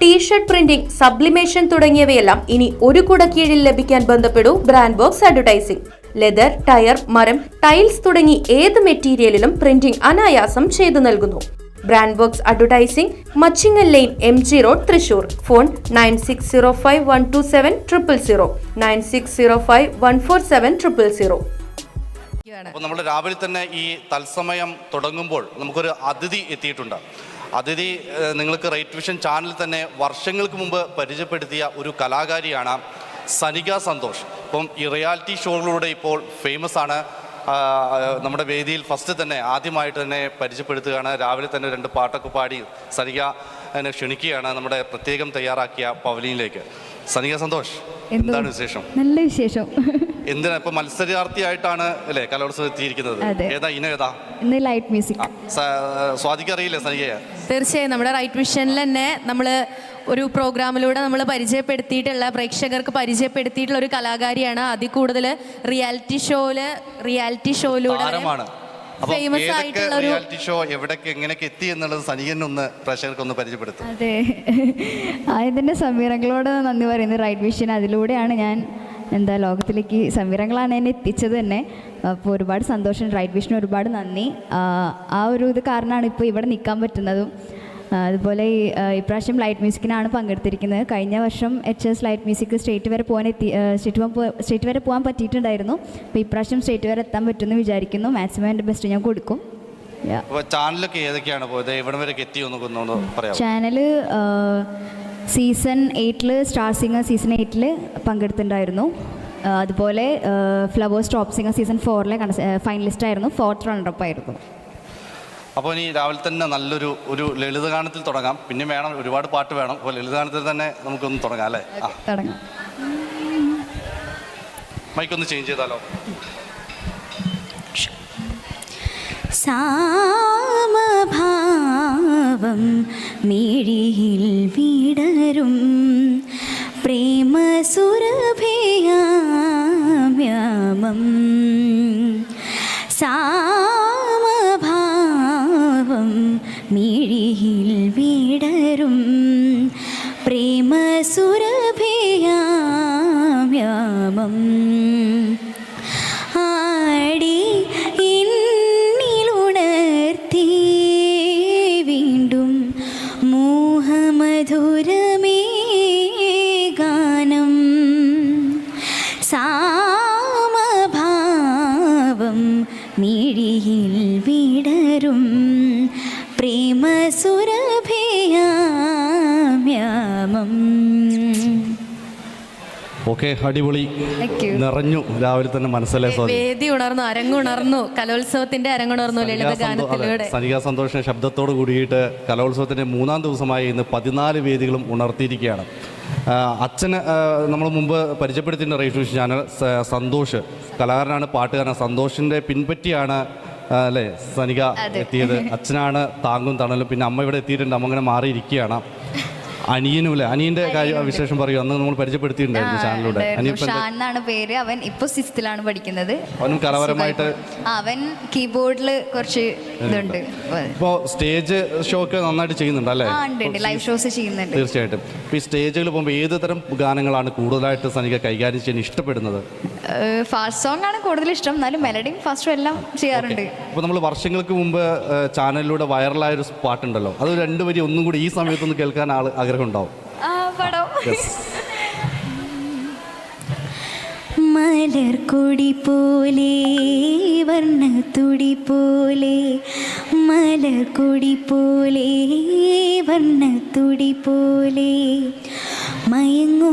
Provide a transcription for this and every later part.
T shirt printing sublimation തുടങ്ങിയവയെല്ലാം ഇനി ഒരു കുട കീഴിൽ ലഭിക്കാൻ ബന്ധപ്പെടൂ brand box advertising leather tyre മരം ടൈൽസ് തുടങ്ങി ഏത് മെറ്റീരിയലിലും പ്രിന്റിംഗ് അനായാസം ചെയ്തു നൽകുന്നു. Brand box advertising Machingal lane M G road Thrissur. Phone nine six zero five one two seven triple zero nine six zero five one four seven triple zero അപ്പോൾ നമ്മൾ രാവിലെ തന്നെ ഈ തത്സമയം തുടങ്ങുമ്പോൾ നമുക്കൊരു അതിഥി എത്തിയിട്ടുണ്ട്. അതിഥി നിങ്ങൾക്ക് റൈറ്റ് വിഷൻ ചാനൽ തന്നെ വർഷങ്ങൾക്ക് മുമ്പ് പരിചയപ്പെടുത്തിയ ഒരു കലാകാരിയാണ് സനിക സന്തോഷ്. ഇപ്പം ഈ റിയാലിറ്റി ഷോകളിലൂടെ ഇപ്പോൾ ഫേമസ് ആണ്. നമ്മുടെ വേദിയിൽ ഫസ്റ്റ് തന്നെ ആദ്യമായിട്ട് തന്നെ പരിചയപ്പെടുത്തുകയാണ്. രാവിലെ തന്നെ രണ്ട് പാട്ടൊക്കെ പാടി സനിക എന്നെ ക്ഷണിക്കുകയാണ്. നമ്മുടെ പ്രത്യേകം തയ്യാറാക്കിയ പവലിയിലേക്ക് സനിക സന്തോഷ് എന്തോ? എന്താണ് വിശേഷം? നല്ല വിശേഷം. എന്തിനാ ഇപ്പൊ മത്സരാർത്ഥിയായിട്ടാണ് അല്ലേ കലോത്സവം എത്തിയിരിക്കുന്നത്? ഏതാ ഇനം ഏതാ? ലൈറ്റ് മ്യൂസിക് സ്വാതിക്കറിയില്ലേ സനികയെ? തീർച്ചയായും നമ്മുടെ റൈറ്റ് വിഷനിൽ തന്നെ നമ്മൾ ഒരു പ്രോഗ്രാമിലൂടെ നമ്മൾ പരിചയപ്പെടുത്തിയിട്ടുള്ള പ്രേക്ഷകർക്ക് പരിചയപ്പെടുത്തിയിട്ടുള്ള ഒരു കലാകാരിയാണ് അതിൽ കൂടുതൽ റിയാലിറ്റി ഷോയിൽ റിയാലിറ്റി ഷോയിലൂടെ അതിന്റെ ഫേമസ് ആയിട്ടുള്ള ഒരു റിയാലിറ്റി ഷോ എവിടൊക്കെ എങ്ങനെയൊക്കെ എത്തി എന്നുള്ളത് സനികൻ ഒന്ന് പ്രേക്ഷകർക്ക് ഒന്ന് പരിചയപ്പെടുത്തും. അതെ. ആയതിന്റെ സമീറങ്ങളോട് നന്ദി പറയുന്നത് റൈറ്റ് വിഷൻ അതിലൂടെയാണ് ഞാൻ എന്താ ലോകത്തിലേക്ക് സമീറങ്ങളാണ് എന്നെ എത്തിച്ചത് തന്നെ. അപ്പോൾ ഒരുപാട് സന്തോഷം. റൈറ്റ് വിഷ്ണു ഒരുപാട് നന്ദി. ആ, ഒരു ഇത് കാരണമാണ് ഇപ്പോൾ ഇവിടെ നിൽക്കാൻ പറ്റുന്നതും. അതുപോലെ ഇപ്രാവശ്യം ലൈറ്റ് മ്യൂസിക്കിനാണ് പങ്കെടുത്തിരിക്കുന്നത്. കഴിഞ്ഞ വർഷം H S light music state വരെ പോകാൻ എത്തി സ്റ്റേറ്റ് പോകാൻ സ്റ്റേറ്റ് വരെ പോകാൻ പറ്റിയിട്ടുണ്ടായിരുന്നു. അപ്പോൾ ഇപ്രാവശ്യം സ്റ്റേറ്റ് വരെ എത്താൻ പറ്റുമെന്ന് വിചാരിക്കുന്നു. മാക്സിമം എന്റെ ബെസ്റ്റ് ഞാൻ കൊടുക്കും. Yeah. അപ്പൊ ചാനലൊക്കെ ഏതൊക്കെയാണ്? പോയത് എവിടെ വരെ എത്തി ഒന്ന് പറയാം ചാനൽ സീസൺ എയ്റ്റിൽ സ്റ്റാർ സിംഗർ സീസൺ എയ്റ്റിൽ പങ്കെടുത്തിട്ടുണ്ടായിരുന്നു. അതുപോലെ ഫ്ലവേഴ്സ് ടോപ്പ് സിംഗർ സീസൺ ഫോറിലെ ഫൈനലിസ്റ്റ് ആയിരുന്നു. ഫോർത്ത് റണ്ണറപ്പ് ആയിരുന്നു. അപ്പോൾ ഇനി രാവിലെ തന്നെ നല്ലൊരു ഒരു ലളിതഗാനത്തിൽ തുടങ്ങാം. പിന്നെ വേണം ഒരുപാട് പാട്ട് വേണം. അപ്പോൾ ലളിതഗാനത്തിൽ തന്നെ നമുക്കൊന്ന് തുടങ്ങാം അല്ലേ? തുടങ്ങാം. മൈക്കൊന്ന് ചേഞ്ച് ചെയ്താലോ? സാമഭാവം മിഴിയിൽ വിടരും. പ്രേമസുരഭയാമ്യമം സാമഭാവം മിഴിയിൽ വിടരും ഓക്കെ അടിപൊളി Thank നിറഞ്ഞു. രാവിലെ തന്നെ മനസ്സിലെ വേദി ഉണർന്നു അരങ്ങുണർന്നു കലോത്സവത്തിന്റെ അരങ്ങുണർന്നു സനിക സന്തോഷിന്റെ ശബ്ദത്തോട് കൂടിയിട്ട് കലോത്സവത്തിന്റെ മൂന്നാം ദിവസമായി ഇന്ന് പതിനാല് വേദികളും ഉണർത്തിയിരിക്കുകയാണ്. അച്ഛന് നമ്മൾ മുമ്പ് പരിചയപ്പെടുത്തിയിട്ടുണ്ട് റേഷു ചാനൽ സന്തോഷ്. കലാകാരനാണ് പാട്ടുകാരൻ സന്തോഷിന്റെ പിൻപറ്റിയാണ് അല്ലേ? സനിക എത്തിയത്. അച്ഛനാണ് താങ്ങും തണലും. പിന്നെ അമ്മ ഇവിടെ എത്തിയിട്ടുണ്ട്. അമ്മ അങ്ങനെ മാറിയിരിക്കുകയാണ്. അനിയനും അല്ലേ? അനിയന്റെ കാര്യം വിശേഷം പറയൂ. അന്ന് നമ്മൾ പരിചയപ്പെടുത്തിയിട്ടുണ്ടായിരുന്നു അനിയൻ ഷാൻ എന്നാണ് പേര്. അവൻ ഇപ്പോൾ സിക്സ്ത്തിലാണ് പഠിക്കുന്നത്. അവനും കലാപരമായിട്ട് അവൻ കീബോർഡിൽ കുറച്ച് ഇതുണ്ട്. ഇപ്പോ സ്റ്റേജ് ഷോ ഒക്കെ നന്നായിട്ട് ചെയ്യുന്നുണ്ട് അല്ലേ? ലൈവ് ഷോസ് ചെയ്യുന്നുണ്ട്. തീർച്ചയായിട്ടും. ഈ സ്റ്റേജുകൾ പോകുമ്പോൾ ഏത് തരം ഗാനങ്ങളാണ് കൂടുതലായിട്ട് സനിക കൈകാര്യം ചെയ്യാൻ ഇഷ്ടപ്പെടുന്നത്? ഫാസ്റ്റ് സോങ് ആണ് കൂടുതൽ ഇഷ്ടം. എന്നാലും മെലഡിയും ഫാസ്റ്റും എല്ലാം ചെയ്യാറുണ്ട്. അപ്പോൾ നമ്മൾ വർഷങ്ങൾക്ക് മുമ്പ് ചാനലിലൂടെ വൈറലായ ഒരു പാട്ടുണ്ടല്ലോ. അത് രണ്ടു വരി ഒന്നും കൂടി ഈ സമയത്തൊന്ന് കേൾക്കാൻ ആൾ ആഗ്രഹം ഉണ്ടാവും. മലർക്കൊടി പോലെ വർണത്തുടി പോലെ മലർക്കൊടി പോലെ വർണത്തുടി പോലെ മയങ്ങൂ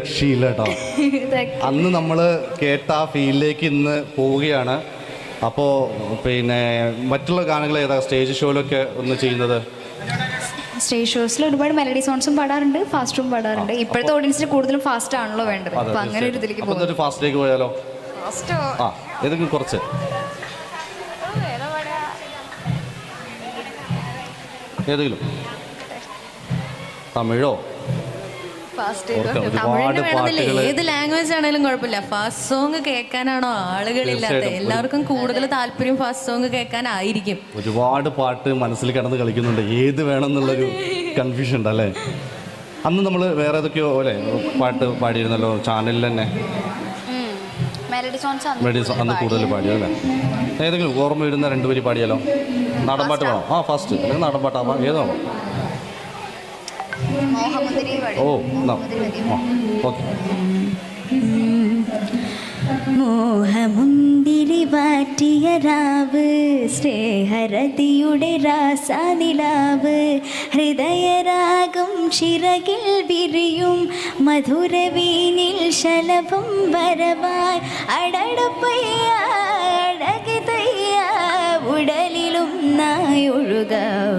രക്ഷയില്ല കേട്ടോ അന്ന് നമ്മൾ കേട്ട ആ ഫീലിലേക്ക് ഇന്ന് പോവുകയാണ്. അപ്പോൾ പിന്നെ മറ്റുള്ള ഗാനങ്ങൾ ഏതാ? സ്റ്റേജ് ഷോയിലൊക്കെ ഒന്ന് ചെയ്യുന്നത്? സ്റ്റേജ് ഷോസിൽ ഒരുപാട് മെലഡി സോങ്സും പാടാറുണ്ട് ഫാസ്റ്റും പാടാറുണ്ട്. ഇപ്പോഴത്തെ ഓഡിയൻസിന് കൂടുതലും ഫാസ്റ്റ് ആണല്ലോ വേണ്ടത് അപ്പോൾ അങ്ങനെ ഒരു ഇതിലേക്ക് പോകും ഫാസ്റ്റിലേക്ക് പോയാലോ? ഫാസ്റ്റോ? ആ ഏതെങ്കിലും കുറച്ച്. ഏതെങ്കിലും? തമിഴോ? ഫാസ്റ്റ് തമിഴിന് വേണമെന്നില്ല ഏത് ലാംഗ്വേജ് ആണെങ്കിലും കുഴപ്പമില്ല. ഫാസ്റ്റ് സോങ് കേൾക്കാനാണോ ആളുകളില്ലാത്ത എല്ലാവർക്കും കൂടുതൽ താല്പര്യം ഫാസ്റ്റ് സോങ് കേൾക്കാനായിരിക്കും. ഒരുപാട് പാട്ട് മനസ്സിൽ കിടന്ന് കളിക്കുന്നുണ്ട്. ഏത് വേണം എന്നുള്ളൊരു കൺഫ്യൂഷൻ ഉണ്ട് അല്ലേ? അന്ന് നമ്മൾ വേറെ ഏതൊക്കെയോ അല്ലേ പാട്ട് പാടിയിരുന്നല്ലോ ചാനലിൽ തന്നെ. മെലഡി സോങ്സ് അന്ന് കൂടുതൽ പാടിയോ അല്ലേ? ഏതെങ്കിലും ഓർമ്മ വരുന്ന രണ്ടുപേര് പാടിയാലോ? നാടൻ പാട്ട് വേണോ ആ ഫസ്റ്റ് അല്ലെങ്കിൽ നാടൻ പാട്ടാവാം ഏതോ. മോഹമുദ്രി ഓ ഓക്കെ. മോഹമുന്തിരി വാറ്റിയ രാവ് സ്നേഹരതിയുടെ രാസാനിലാവ്. ഹൃദയരാഗം ചിറകിൽ വിരിയും മധുരവീനിൽ ശലഭം വരവായി. അടടപ്പയ്യ അഴകിതയ്യ ഉടലിലും നായൊഴുക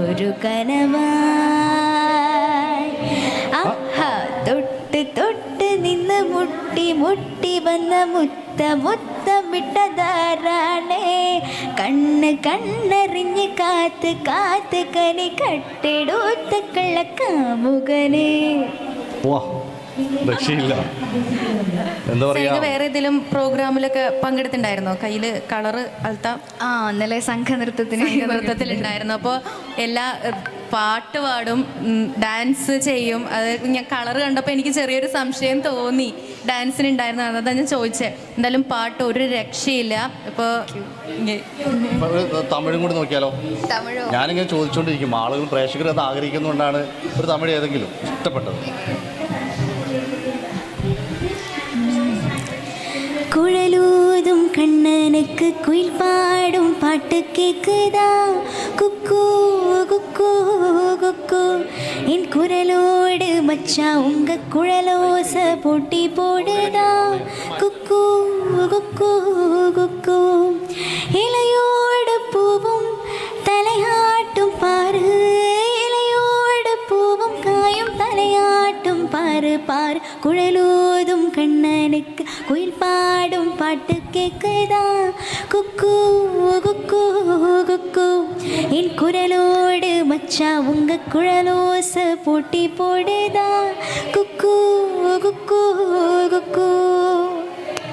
ഒരു കനവായി തൊട്ട് നിന്ന് മുട്ടി മുട്ടി വന്ന മുത്ത മുത്തമിട്ടതാരാണേ കണ്ണ് കണ്ണറിഞ്ഞ് കാത്ത് കാത്ത് കനി കട്ടിടൂത്ത കള്ളക്കാമുകനെ. വാ രക്ഷയില്ല. എന്താ പറയാ? വേറെ ഏതെങ്കിലും പ്രോഗ്രാമിലൊക്കെ പങ്കെടുത്തിട്ടുണ്ടായിരുന്നോ കയ്യിൽ കളറ് അൽത്താം? ആ ഇന്നലെ സംഘനൃത്തത്തിന് നൃത്തത്തിലുണ്ടായിരുന്നു അപ്പോൾ എല്ലാ പാട്ട് പാടും ഉം, ഡാൻസ് ചെയ്യും അത് ഞാൻ കളർ കണ്ടപ്പോൾ എനിക്ക് ചെറിയൊരു സംശയം തോന്നി ഡാൻസിന് ഉണ്ടായിരുന്നു അതാ ഞാൻ ചോദിച്ചത് എന്തായാലും പാട്ട് ഒരു രക്ഷയില്ല ഇപ്പോൾ ഇപ്പൊ ഒരു തമിഴും കൂടി നോക്കിയാലോ തമിഴോ ഞാനിങ്ങനെ ചോദിച്ചുകൊണ്ടിരിക്കും ആളുകൾ പ്രേക്ഷകർ അത് ആഗ്രഹിക്കുന്നതുകൊണ്ടാണ് ഒരു തമിഴ് ഏതെങ്കിലും ഇഷ്ടപ്പെട്ടത് குழலூதும் கண்ணனுக்கு குயில் பாடும் பாட்டு கேக்குதா குக்கு குக்கு குக்கு என் குரலோடு மச்சா உங்க குழலோச போட்டி போடுதா? குக்கு குக்கு குக்கு. இளையோ தலையாட்டும் பாரு பாரு குழலூதும் கண்ணனுக்கு குயில் பாடும் பாட்டு கேட்குதா குக்கு குக்கு குக்கு என் குரலோடு மச்சா உங்க குழலோச போட்டி போடுதா കുക്കു കുക്കു കുക്കു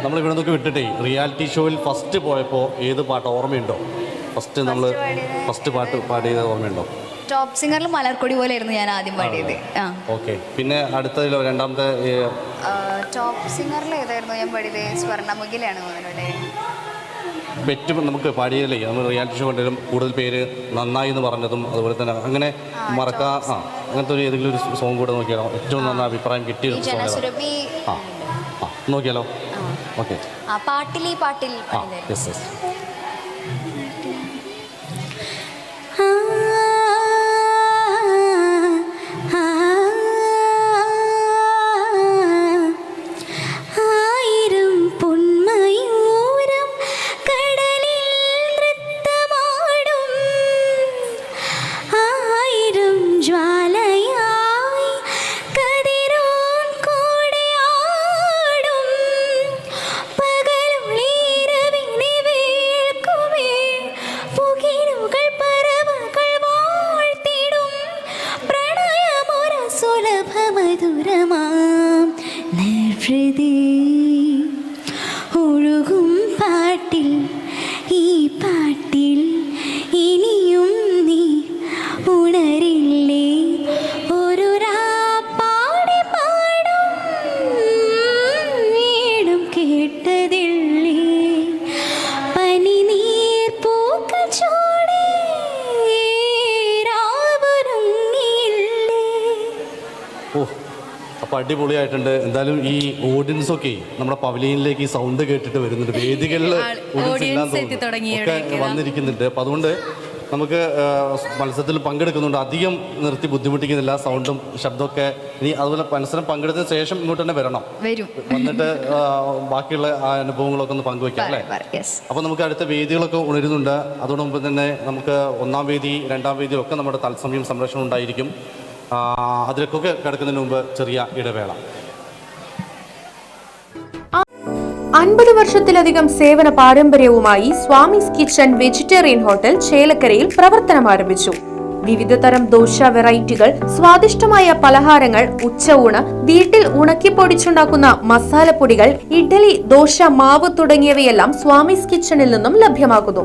നമ്മൾ ഇവിടെ നിന്നൊക്കെ വിട്ടിട്ടേ റിയാലിറ്റി ഷോയിൽ ഫസ്റ്റ് പോയപ്പോൾ ഏത് പാട്ട് ഓർമ്മയുണ്ടോ ഫസ്റ്റ് നമ്മൾ ഫസ്റ്റ് പാട്ട് പാടിയത് ഓർമ്മയുണ്ടോ ടോപ്പ് സിംഗറിൽ മലർക്കൊടി പോലെ ആയിരുന്നു ഞാൻ ആദ്യം പാടിയത്. ആ. ഓക്കെ. പിന്നെ അടുത്തതിലോ രണ്ടാമത്തെ ടോപ്പ് സിംഗറിൽ ഏതായിരുന്നു ഞാൻ പാടിയത്? സ്വർണമുഖിലാണ് തോന്നുന്നത് പെറ്റ് നമുക്ക് പാടിയതിലേ നമ്മൾ റിയാലിറ്റി ഷോ കണ്ടാലും കൂടുതൽ പേര് നന്നായി എന്ന് പറഞ്ഞതും അതുപോലെ തന്നെ അങ്ങനെ മറക്കാ ആ അങ്ങനത്തെ ഒരു ഏതെങ്കിലും ഒരു സോങ് കൂടെ നോക്കിയാലോ? ഏറ്റവും നന്നായി അഭിപ്രായം കിട്ടിയ സോങ് ആ ആ നോക്കിയാലോ? ഓക്കെ. ആ പാട്ടിൽ ഈ പാട്ടിൽ ആ യെസ് യെസ് മധുരമാം നിർവൃതി അപ്പോൾ അടിപൊളിയായിട്ടുണ്ട്. എന്തായാലും ഈ ഓഡിയൻസ് ഒക്കെ നമ്മുടെ പവലിയനിലേക്ക് ഈ സൗണ്ട് കേട്ടിട്ട് വരുന്നുണ്ട്. വേദികളിൽ ഒക്കെ വന്നിരിക്കുന്നുണ്ട്. അപ്പോൾ അതുകൊണ്ട് നമുക്ക് മത്സരത്തിൽ പങ്കെടുക്കുന്നുണ്ട്. അധികം നിർത്തി ബുദ്ധിമുട്ടിക്കുന്നില്ല. സൗണ്ടും ശബ്ദമൊക്കെ ഇനി അതുപോലെ മത്സരം പങ്കെടുത്തതിന് ശേഷം ഇങ്ങോട്ട് തന്നെ വരണം. വരും. വന്നിട്ട് ബാക്കിയുള്ള ആ അനുഭവങ്ങളൊക്കെ ഒന്ന് പങ്കുവെക്കാം അല്ലേ? അപ്പോൾ നമുക്ക് അടുത്ത വേദികളൊക്കെ ഉണരുന്നുണ്ട്. അതോടൊപ്പം തന്നെ നമുക്ക് ഒന്നാം വേദി രണ്ടാം വേദി ഒക്കെ നമ്മുടെ തത്സമയം സംരക്ഷണം ഉണ്ടായിരിക്കും. അതിലേക്കൊക്കെ കിടക്കുന്നതിന് മുമ്പ് ചെറിയ ഇടവേള. അൻപത് വർഷത്തിലധികം സേവന പാരമ്പര്യവുമായി സ്വാമിസ് കിച്ചൺ വെജിറ്റേറിയൻ ഹോട്ടൽ ചേലക്കരയിൽ പ്രവർത്തനം ആരംഭിച്ചു. വിവിധ തരം ദോശ വെറൈറ്റികൾ സ്വാദിഷ്ടമായ പലഹാരങ്ങൾ ഉച്ചയൂണ് വീട്ടിൽ ഉണക്കി പൊടിച്ചുണ്ടാക്കുന്ന മസാലപ്പൊടികൾ ഇഡ്ഡലി ദോശ മാവ് തുടങ്ങിയവയെല്ലാം സ്വാമിസ് കിച്ചണിൽ നിന്നും ലഭ്യമാകുന്നു